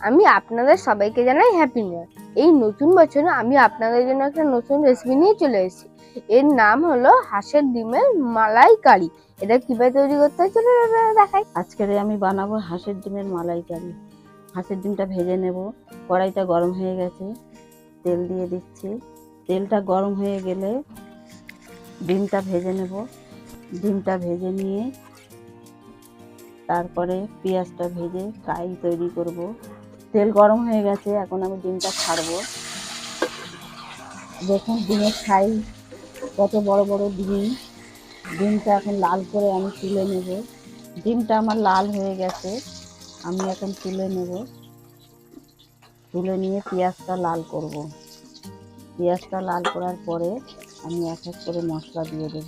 আমি আপনাদের সবাইকে জানাই হ্যাপি নিউ ইয়ার এই নতুন বছরে আমি আপনাদের জন্য একটা নতুন রেসিপি নিয়ে চলে এসেছি। এর নাম হলো হাঁসের ডিমের মালাই কারি এটা কীভাবে তৈরি করতে হয় দেখাই। আজকের আমি বানাবো হাঁসের ডিমের মালাইকারি। হাঁসের ডিমটা ভেজে নেব। কড়াইটা গরম হয়ে গেছে। তেল দিয়ে দিচ্ছি। তেলটা গরম হয়ে গেলে ডিমটা ভেজে নেব। ডিমটা ভেজে নিয়ে তারপরে পেঁয়াজটা ভেজে কাই তৈরি করব। তেল গরম হয়ে গেছে, এখন আমি ডিমটা ছাড়বো। দেখুন, ডিমের সাইজ কত বড় বড় ডিম। ডিমটা এখন লাল করে আমি তুলে নেব। ডিমটা আমার লাল হয়ে গেছে, আমি এখন তুলে নেব। তুলে নিয়ে পেঁয়াজটা লাল করব। পেঁয়াজটা লাল করার পরে আমি এক এক করে মশলা দিয়ে দেব।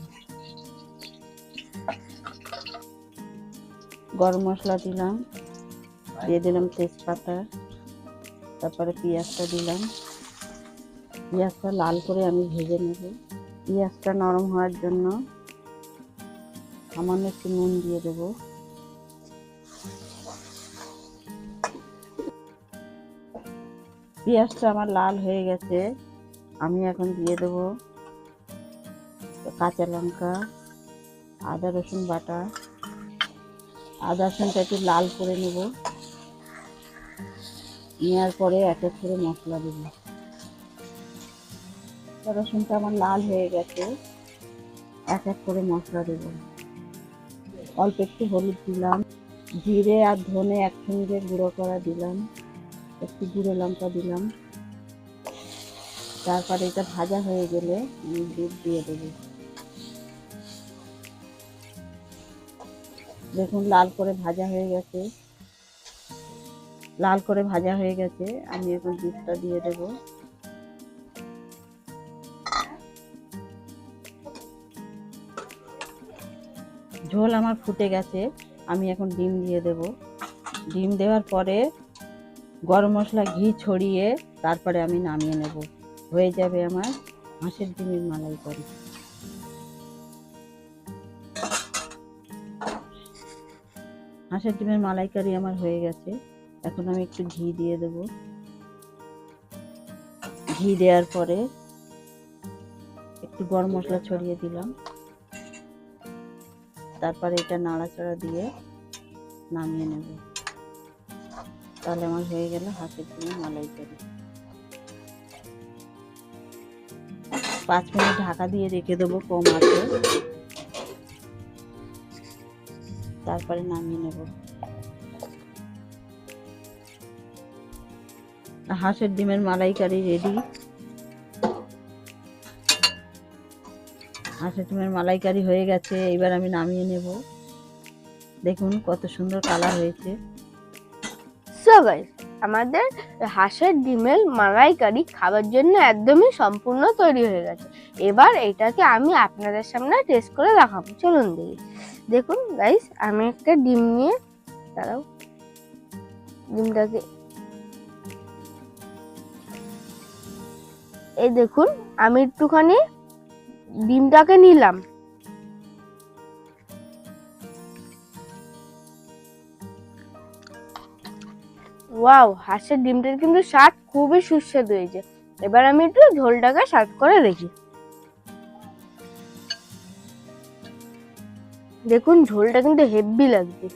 গরম মশলা দিলাম, দিয়ে দিলাম তেজপাতা, তারপরে পেঁয়াজটা দিলাম। পেঁয়াজটা লাল করে আমি ভেজে নেব। পেঁয়াজটা নরম হওয়ার জন্য সামান্য একটু নুন দিয়ে দেবো। পেঁয়াজটা আমার লাল হয়ে গেছে, আমি এখন দিয়ে দেবো কাঁচা লঙ্কা, আদা রসুন বাটা। আদা রসুনটা একটু লাল করে নেব। নেওয়ার পরে এক এক করে মশলা দেবো। রসুনটা আমার লাল হয়ে গেছে। এক এক করে মশলা দেবো। অল্প একটু হলুদ দিলাম। জিরে আর ধনে একসঙ্গে গুঁড়ো করা দিলাম। একটু গুঁড়ো লঙ্কা দিলাম। তারপরে এটা ভাজা হয়ে গেলে আমি দুধ দিয়ে দেবো। দেখুন, লাল করে ভাজা হয়ে গেছে। লাল করে ভাজা হয়ে গেছে। আমি এখন দুধটা দিয়ে দেবো। ঝোল আমার ফুটে গেছে। আমি এখন ডিম দিয়ে দেব। ডিম দেওয়ার পরে গরম মশলা, ঘি ছড়িয়ে তারপরে আমি নামিয়ে নেব। হয়ে যাবে আমার হাঁসের ডিমের মালাই করি হাঁসের ডিমের মালাইকারি আমার হয়ে গেছে। এখন আমি একটু ঘি দিয়ে দেব। ঘি দেওয়ার পরে একটু গরম মশলা ছড়িয়ে দিলাম। তারপরে এটা নাড়াচাড়া দিয়ে নামিয়ে নেব। তাহলে আমার হয়ে গেল হাঁসের ডিমের মালাইকারি। পাঁচ মিনিট ঢাকা দিয়ে রেখে দেবো কম আছে। তারপরে নামিয়ে নেব। হাঁসের ডিমের মালাইকারি রেডি হাঁসের ডিমের মালাইকারি হয়ে গেছে এবার আমি নামিয়ে নেব। দেখুন কত সুন্দর কালার হয়েছে। সবাই আমাদের হাঁসের ডিমের মালাই কারি খাবার জন্য একদমই সম্পূর্ণ তৈরি হয়ে গেছে। এবার এটাকে আমি আপনাদের সামনে টেস্ট করে দেখাবো। চলুন দেখি। দেখুন গাইস আমি একটা ডিম নিয়ে, দাঁড়াও, ডিমটাকে, এই দেখুন, আমি একটুখানি ডিমটাকে নিলাম। ওয়াও হাঁসের ডিমটার কিন্তু স্বাদ খুবই সুস্বাদু হয়েছে এবার আমি একটু ঝোলটাকে সার্ভ করে দেখি। দেখুন, ঝোলটা কিন্তু হেভি লাগছে।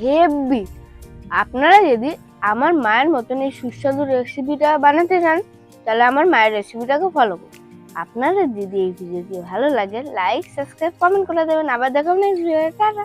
হেভি আপনারা যদি আমার মায়ের মতন এই সুস্বাদু রেসিপিটা বানাতে চান, তাহলে আমার মায়ের রেসিপিটাকে ফলো করুন। আপনাদের যদি এই ভিডিওটি ভালো লাগে লাইক সাবস্ক্রাইব কমেন্ট করে দেবেন। আবার দেখাবো নেক্সট ভিডিও টাটা!